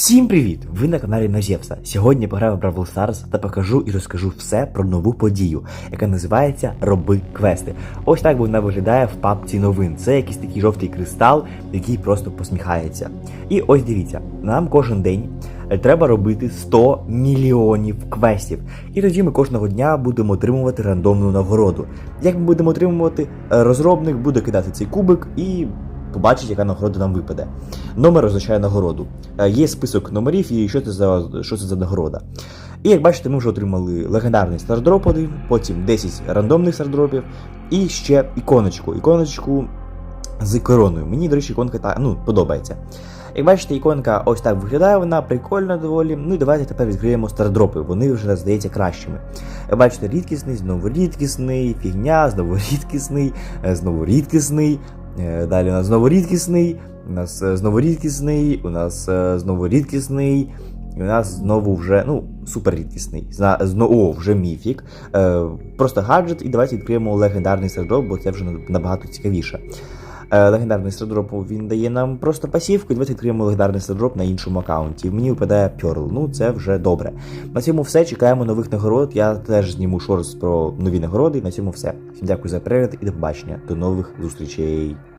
Всім привіт! Ви на каналі Нозєвса. Сьогодні пограю в Бравл Stars та покажу і розкажу все про нову подію, яка називається Роби квести. Ось так вона виглядає в папці новин. Це якийсь такий жовтий кристал, який просто посміхається. І ось дивіться, нам кожен день е, треба робити 100 мільйонів квестів. І тоді ми кожного дня будемо отримувати рандомну нагороду. Як ми будемо отримувати, Е, розробник буде кидати цей кубик і побачить, яка нагорода нам випаде. Номер означає нагороду. Е, Є список номерів і що це за, що це за нагорода. І як бачите, ми вже отримали легендарний стардроп 1, потім 10 рандомних стардропів і ще іконочку. Іконочку з короною. Мені, до речі, іконка та, ну, подобається. Як бачите, іконка ось так виглядає, вона прикольна доволі. Ну і давайте тепер відкриємо стардропи, вони вже здається кращими. Як бачите, рідкісний, знову рідкісний, фігня, знову рідкісний, е, знову рідкісний. Е, Далі у нас знову рідкісний, у нас е, знову рідкісний, у нас е, знову рідкісний. І у нас знову вже, ну, супер рідкісний. Знову, о, вже міфік. Просто гаджет, і давайте відкриємо легендарний серджок, бо це вже набагато цікавіше. Е, легендарний сердроп він дає нам просто пасівку, і давайте відкриємо легендарний сердроп на іншому аккаунті. Мені випадає Пьорл. Ну, це вже добре. На цьому все. Чекаємо нових нагород. Я теж зніму шорс про нові нагороди. На цьому все. Дякую за перегляд і до побачення. До нових зустрічей.